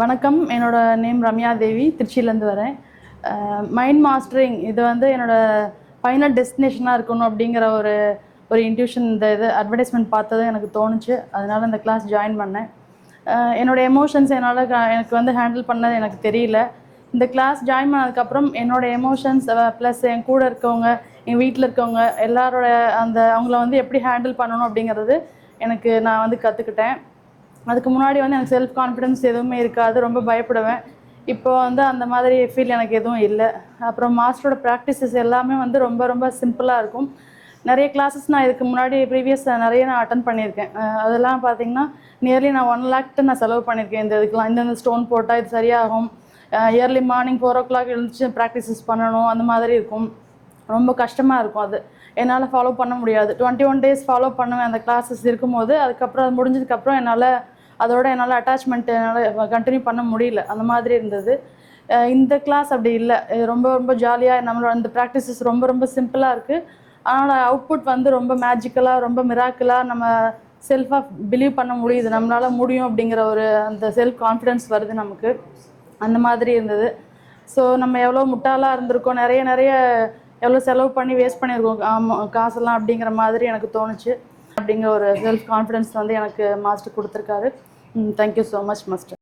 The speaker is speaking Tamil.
வணக்கம். என்னோட நேம் ரம்யா தேவி. திருச்சியிலேருந்து வரேன். மைண்ட் மாஸ்டரிங் இது வந்து என்னோட ஃபைனல் டெஸ்டினேஷனாக இருக்கணும் அப்படிங்கிற ஒரு ஒரு இன்ட்யூஷன் இந்த இது அட்வர்டைஸ்மெண்ட் பார்த்ததும் எனக்கு தோணுச்சு. அதனால் இந்த கிளாஸ் ஜாயின் பண்ணேன். என்னோடய என்னோட எமோஷன்ஸ் என்னால் எனக்கு வந்து ஹேண்டில் பண்ணது எனக்கு தெரியல. இந்த கிளாஸ் ஜாயின் பண்ணதுக்கப்புறம் என்னோட எமோஷன்ஸ் ப்ளஸ் என் கூட இருக்கவங்க என் வீட்டில் இருக்கவங்க எல்லாரோட அந்த அவங்கள வந்து எப்படி ஹேண்டில் பண்ணணும் அப்படிங்கிறது எனக்கு நான் வந்து கற்றுக்கிட்டேன் அதுக்கு முன்னாடி வந்து எனக்கு செல்ஃப் கான்ஃபிடென்ஸ் எதுவுமே இருக்காது ரொம்ப பயப்படுவேன். இப்போ வந்து அந்த மாதிரி ஃபீல் எனக்கு எதுவும் இல்லை. அப்புறம் மாஸ்டரோட ப்ராக்டிசஸ் எல்லாமே வந்து ரொம்ப ரொம்ப சிம்பிளாக இருக்கும். நிறைய கிளாஸஸ் நான் இதுக்கு முன்னாடி ப்ரீவியஸ் நிறைய நான் அட்டன் பண்ணியிருக்கேன். அதெல்லாம் பார்த்தீங்கன்னா நியர்லி நான் ஒன் லேக்ட்டு நான் செலவு பண்ணியிருக்கேன் இந்த இதுக்கெலாம் இந்தந்த ஸ்டோன் போட்டால் இது சரியாகும். Early morning four o'clock எழுந்துச்சு ப்ராக்டிசஸ் பண்ணணும் அந்த மாதிரி இருக்கும். ரொம்ப கஷ்டமாக இருக்கும் அது. என்னால் ஃபாலோ பண்ண முடியாது. டுவெண்ட்டி ஒன் டேஸ் ஃபாலோ பண்ணுவேன் அந்த கிளாஸஸ் இருக்கும்போது. அதுக்கப்புறம் அது முடிஞ்சதுக்கப்புறம் என்னால் அதோட என்னால் அட்டாச்மெண்ட் என்னால் கண்டினியூ பண்ண முடியல. அந்த மாதிரி இருந்தது. இந்த கிளாஸ் அப்படி இல்லை. ரொம்ப ரொம்ப ஜாலியாக நம்மளோட அந்த ப்ராக்டிசஸ் ரொம்ப ரொம்ப சிம்பிளாக இருக்குது ஆனால் அவுட்புட் வந்து ரொம்ப மேஜிக்கலாக ரொம்ப மிராக்கலாக நம்ம செல்ஃபாக பிலீவ் பண்ண முடியுது. நம்மளால் முடியும் அப்படிங்கிற ஒரு அந்த செல்ஃப் கான்ஃபிடென்ஸ் வருது நமக்கு. அந்த மாதிரி இருந்தது. ஸோ நம்ம எவ்வளோ முட்டாளாக இருந்திருக்கோம். நிறைய நிறைய எவ்வளோ செலவு பண்ணி வேஸ்ட் பண்ணியிருக்கோம். ஆமாம் காசெல்லாம் அப்படிங்கிற மாதிரி எனக்கு தோணுச்சு. அப்படிங்கிற ஒரு செல்ஃப் கான்ஃபிடென்ஸ் வந்து எனக்கு மாஸ்டர் கொடுத்துருக்காரு. Thank you so much master